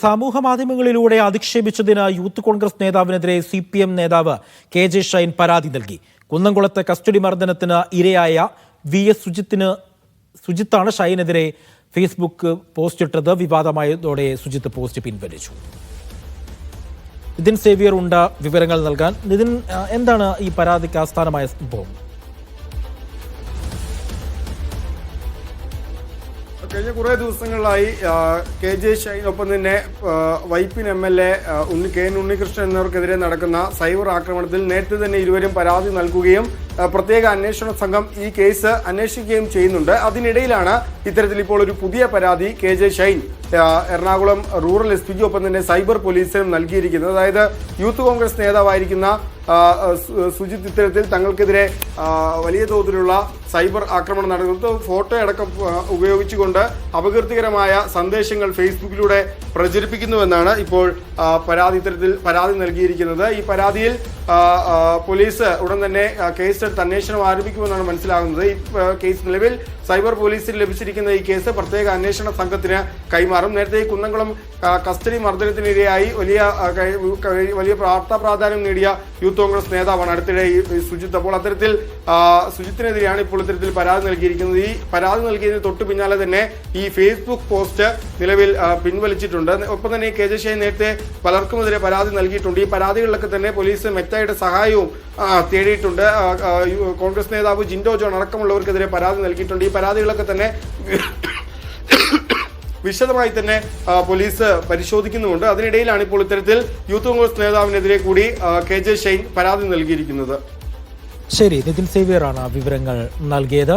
സമൂഹ മാധ്യമങ്ങളിലൂടെ അധിക്ഷേപിച്ചതിന് യൂത്ത് കോൺഗ്രസ് നേതാവിനെതിരെ സി പി എം നേതാവ് കെ ജെ ഷൈൻ പരാതി നൽകി. കുന്നംകുളത്തെ കസ്റ്റഡി മർദ്ദനത്തിന് ഇരയായ വി എസ് സുജിത്തിന് സുജിത്താണ് ഷൈനെതിരെ ഫേസ്ബുക്ക് പോസ്റ്റ് ഇട്ടത്. വിവാദമായതോടെ സുജിത്ത് പോസ്റ്റ് പിൻവലിച്ചു. നിതിൻ സേവിയർ ഉണ്ട്. വിവരങ്ങൾ നൽകാൻ. നിതിൻ എന്താണ് ഈ പരാതിക്ക് ആസ്ഥാനമായ സംഭവം? കഴിഞ്ഞ കുറേ ദിവസങ്ങളിലായി കെ ജെ ഷൈനൊപ്പം തന്നെ Vypin M L A Unni K N Unnikrishnan എന്നിവർക്കെതിരെ നടക്കുന്ന സൈബർ ആക്രമണത്തിൽ നേരത്തെ തന്നെ ഇരുവരും പരാതി നൽകുകയും പ്രത്യേക അന്വേഷണ സംഘം ഈ കേസ് അന്വേഷിക്കുകയും ചെയ്യുന്നുണ്ട്. അതിനിടയിലാണ് ഇത്തരത്തിൽ ഇപ്പോൾ ഒരു പുതിയ പരാതി K J Shine Ernakulam rural S പിക്ക് ഒപ്പം തന്നെ സൈബർ പോലീസിനും നൽകിയിരിക്കുന്നത്. അതായത് യൂത്ത് കോൺഗ്രസ് നേതാവായിരിക്കുന്ന ആ, സു- ഇത്തരത്തിൽ തങ്ങൾക്കെതിരെ വലിയ തോതിലുള്ള സൈബർ ആക്രമണം നടക്കുന്നത് ഫോട്ടോ അടക്കം ഉപയോഗിച്ചുകൊണ്ട് അപകീർത്തികരമായ സന്ദേശങ്ങൾ ഫേസ്ബുക്കിലൂടെ പ്രചരിപ്പിക്കുന്നുവെന്നാണ് ഇപ്പോൾ പരാതി ഇത്തരത്തിൽ പരാതി നൽകിയിരിക്കുന്നത്. ഈ പരാതിയിൽ പോലീസ് ഉടൻ തന്നെ കേസ് കേസെടുത്ത് അന്വേഷണം ആരംഭിക്കുമെന്നാണ് മനസ്സിലാകുന്നത്. ഈ കേസ് നിലവിൽ സൈബർ പോലീസിൽ ലഭിച്ചിരിക്കുന്ന ഈ കേസ് പ്രത്യേക അന്വേഷണ സംഘത്തിന് കൈമാറും. നേരത്തെ കുന്നംകുളം കസ്റ്റഡി മർദ്ദനത്തിനിരയായി വലിയ വലിയ വാർത്താ പ്രാധാന്യം നേടിയ യൂത്ത് കോൺഗ്രസ് നേതാവാണ്. അടുത്തിടെ ഈ സുജിത്ത്. അപ്പോൾ അത്തരത്തിൽ സുജിത്തിനെതിരെയാണ് ഇപ്പോൾ ഇത്തരത്തിൽ പരാതി നൽകിയിരിക്കുന്നത്. ഈ പരാതി നൽകിയതിന് തൊട്ട് പിന്നാലെ തന്നെ ഈ ഫേസ്ബുക്ക് പോസ്റ്റ് നിലവിൽ പിൻവലിച്ചിട്ടുണ്ട്. ഒപ്പം തന്നെ കെ ജെ ഷൈൻ നേരത്തെ പലർക്കുമെതിരെ പരാതി നൽകിയിട്ടുണ്ട്. ഈ പരാതികളിലൊക്കെ തന്നെ പോലീസ് മെറ്റായുടെ സഹായവും തേടിയിട്ടുണ്ട്. കോൺഗ്രസ് നേതാവ് ജിൻഡോ ജോൺ അടക്കമുള്ളവർക്കെതിരെ പരാതി നൽകിയിട്ടുണ്ട്. ഈ പരാതികളൊക്കെ തന്നെ വിശദമായി തന്നെ പോലീസ് പരിശോധിക്കുന്നുമുണ്ട്. അതിനിടയിലാണ് ഇപ്പോൾ ഇത്തരത്തിൽ യൂത്ത് കോൺഗ്രസ് നേതാവിനെതിരെ കൂടി കെ ജെ ഷൈൻ പരാതി നൽകിയിരിക്കുന്നത്. ശരി നിതിൻ സേവിയറാണ് വിവരങ്ങൾ നൽകിയത്.